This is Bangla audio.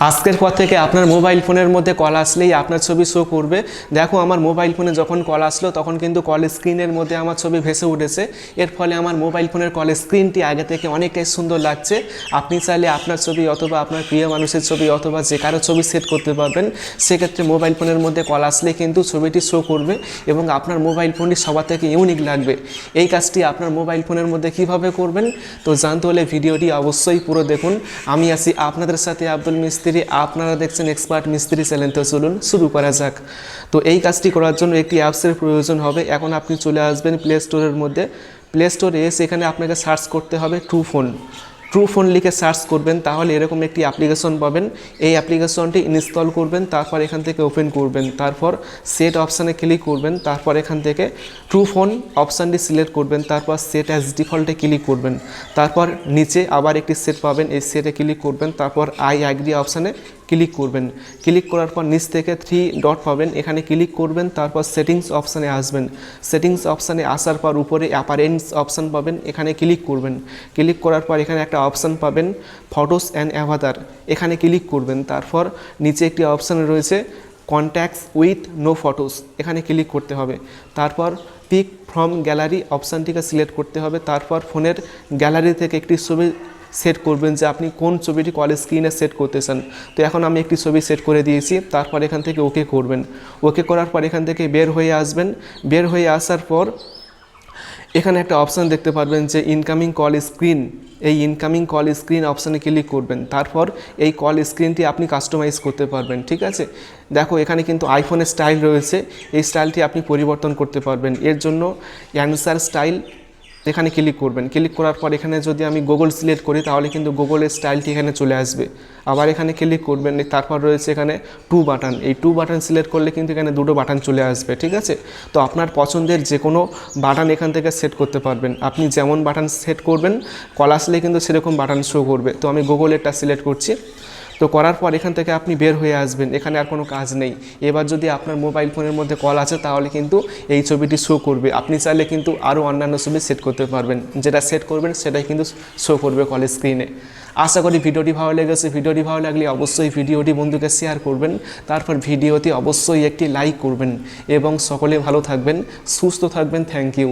আজকের পর থেকে আপনার মোবাইল ফোনের মধ্যে কল আসলেই আপনার ছবি শো করবে। দেখো, আমার মোবাইল ফোনে যখন কল আসলো, তখন কিন্তু কল স্ক্রিনের মধ্যে আমার ছবি ভেসে উঠেছে। এর ফলে আমার মোবাইল ফোনের কল স্ক্রিনটি আগে থেকে অনেকটাই সুন্দর লাগছে। আপনি চাইলে আপনার ছবি অথবা আপনার প্রিয় মানুষের ছবি অথবা যে কারও ছবি সেট করতে পারবেন। সেক্ষেত্রে মোবাইল ফোনের মধ্যে কল আসলে কিন্তু ছবিটি শো করবে এবং আপনার মোবাইল ফোনটি সবার থেকে ইউনিক লাগবে। এই কাজটি আপনার মোবাইল ফোনের মধ্যে কীভাবে করবেন, তো জানতে হলে ভিডিওটি অবশ্যই পুরো দেখুন। আমি আছি আপনাদের সাথে আব্দুল মিস্ত্রি। আপনারা দেখছেন এক্সপার্ট মিস্ত্রি চ্যানেল তো চলুন শুরু করা যাক। তো এই কাজটি করার জন্য একটি অ্যাপসের প্রয়োজন হবে। এখন আপনি চলে আসবেন প্লে স্টোরের মধ্যে। প্লে স্টোরে এসে এখানে আপনাকে সার্চ করতে হবে ট্রু ফোন ট্রু ফোন লিখে সার্চ করবেন, তাহলে এরকম একটি অ্যাপ্লিকেশন পাবেন। এই অ্যাপ্লিকেশনটি ইনস্টল করবেন, তারপর এখান থেকে ওপেন করবেন। তারপর সেট অপশানে ক্লিক করবেন, তারপর এখান থেকে ট্রু ফোন অপশানটি সিলেক্ট করবেন, তারপর সেট অ্যাজ ডিফল্টে ক্লিক করবেন। তারপর নিচে আবার একটি সেট পাবেন, এই সেটে ক্লিক করবেন, তারপর আই অ্যাগ্রি অপশানে ক্লিক করবেন। ক্লিক করার পর নিচ থেকে থ্রি ডট পাবেন। এখানে ক্লিক করবেন, তারপর সেটিংস অপশানে আসবেন। সেটিংস অপশানে আসার পর উপরে অ্যাপারেন্টস অপশান পাবেন। এখানে ক্লিক করবেন। ক্লিক করার পর এখানে একটা অপশান পাবেন ফটোস অ্যান্ড অ্যাভাতার এখানে ক্লিক করবেন। তারপর নিচে একটি অপশান রয়েছে কন্ট্যাক্টস উইথ নো ফটোস এখানে ক্লিক করতে হবে। তারপর পিক ফ্রম গ্যালারি অপশানটিকে সিলেক্ট করতে হবে। তারপর ফোনের গ্যালারি থেকে একটি ছবি সেট করবেন যে আপনি কোন ছবিটি কল স্ক্রিনে সেট করতে চান তো এখন আমি একটি ছবি সেট করে দিয়েছি, তারপর এখান থেকে ওকে করবেন। ওকে করার পর এখান থেকে বের হয়ে আসবেন। বের হয়ে আসার পর এখানে একটা অপশান দেখতে পারবেন যে ইনকামিং কল স্ক্রিন এই ইনকামিং কল স্ক্রিন অপশানে ক্লিক করবেন। তারপর এই কল স্ক্রিনটি আপনি কাস্টমাইজ করতে পারবেন, ঠিক আছে? দেখো, এখানে কিন্তু আইফোনের স্টাইল রয়েছে। এই স্টাইলটি আপনি পরিবর্তন করতে পারবেন। এর জন্য অ্যান্সার স্টাইল এখানে ক্লিক করবেন। ক্লিক করার পর এখানে যদি আমি গুগল সিলেক্ট করি, তাহলে কিন্তু গুগলের স্টাইলটি এখানে চলে আসবে। আবার এখানে ক্লিক করবেন তারপর রয়েছে এখানে টু বাটন এই টু বাটন সিলেক্ট করলে কিন্তু এখানে দুটো বাটন চলে আসবে, ঠিক আছে? তো আপনার পছন্দের যে কোনো বাটন এখান থেকে সেট করতে পারবেন। আপনি যেমন বাটন সেট করবেন কল আসলে কিন্তু সেরকম বাটন শো করবে। তো আমি গুগলেরটা সিলেক্ট করছি। তো করার পর এখান থেকে আপনি বের হয়ে আসবেন। এখানে আর কোনো কাজ নেই। এবার যদি আপনার মোবাইল ফোনের মধ্যে কল আছে, তাহলে কিন্তু এই ছবিটি শো করবে। আপনি চাইলে কিন্তু আরও অন্যান্য ছবি সেট করতে পারবেন। যেটা সেট করবেন, সেটাই কিন্তু শো করবে কলের স্ক্রিনে আশা করি ভিডিওটি ভালো লেগেছে। ভিডিওটি ভালো লাগলে অবশ্যই ভিডিওটি বন্ধুকে শেয়ার করবেন। তারপর ভিডিওতে অবশ্যই একটি লাইক করবেন। এবং সকলে ভালো থাকবেন, সুস্থ থাকবেন। Thank you